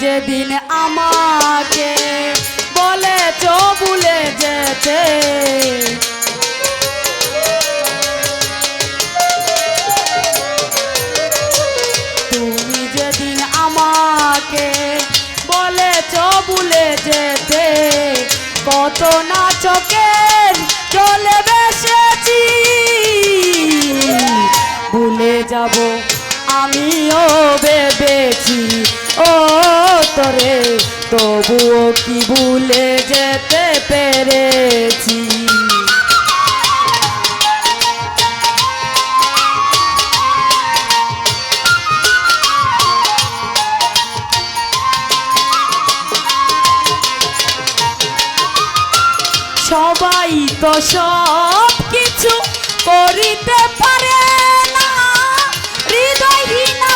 যেদিন আমাকে বলেছ ভুলে যেতে। তুমি যেদিন আমাকে বলেছ ভুলে যেতে, কত না চোখের চলে বেসেছি ভুলে যাব, আমিও ভেবেছি, ও তোরে তবুও কি ভুলে যেতে পেরেছি? সবাই তো সব কিছু করিতে পারে না। হৃদয়হীনা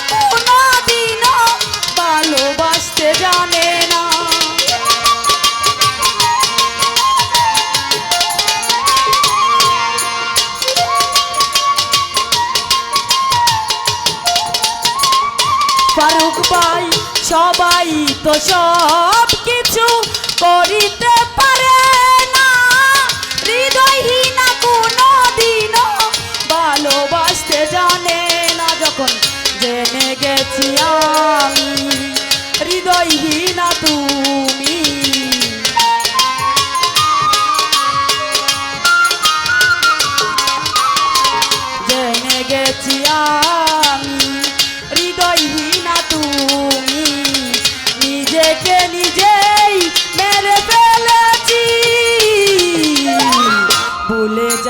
সবাই তো সব কিছু করিতে পারে না। হৃদয়হীনা কোনো দিন ভালোবাসতে জানে না। যখন জেনে গেছি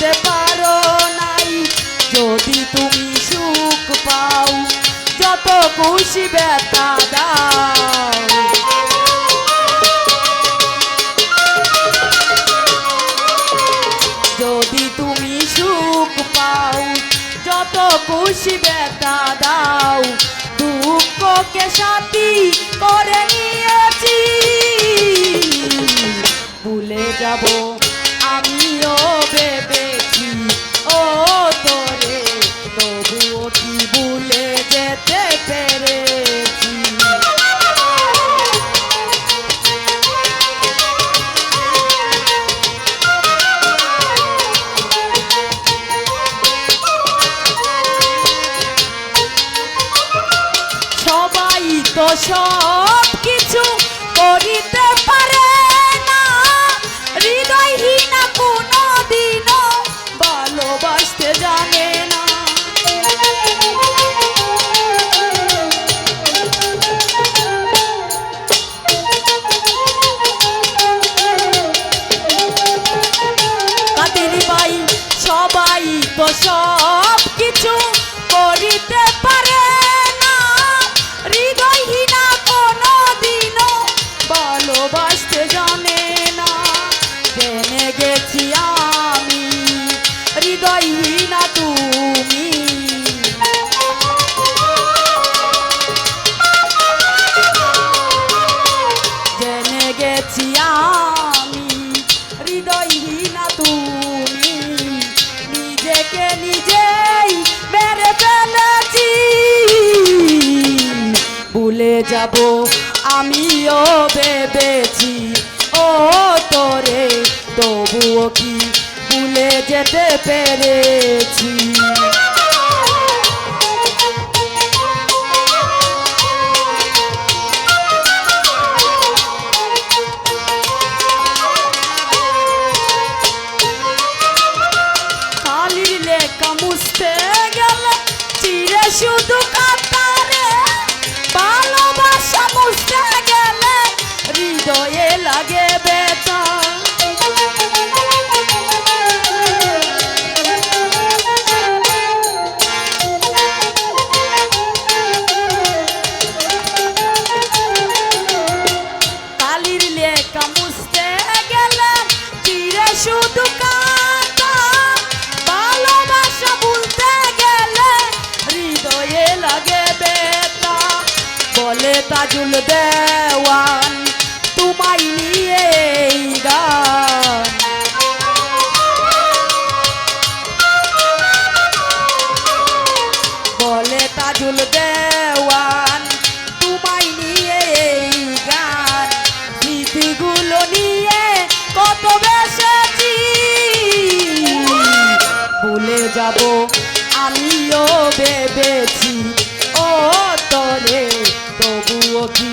আমায় পারো নাই। যদি তুমি সুখ পাও, যত খুশি ব্যথা দাও। যদি তুমি সুখ পাও, যত খুশি ব্যথা দাও। দুঃখকে সাথী করে নিয়েছি। ভুলে যাব সব ভুলে যাব। আমিও ভেবেছি ও তোরে তবুও কি ভুলে যেতে পেরেছি? লেখা শুধু কাপ যাব আমিও ভেবেছি, ও তোরে তবুও কি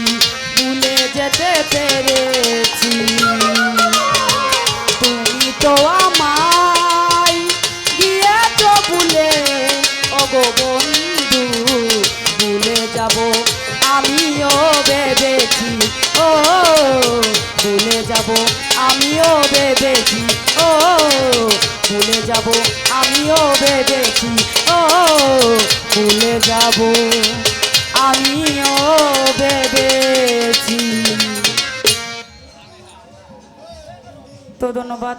ভুলে যেতে পেরেছি? তুমি তো আমায় গিয়েছ ভুলে, ওগো বন্ধু, ভুলে যাব। আমিও ভেবেছি, ও, ভুলে যাব। আমিও ভেবেছি, ও ভুলে যাব আমিও ভেবেছি ও ভুলে যাব আমিও ভেবেছি। তো ধন্যবাদ।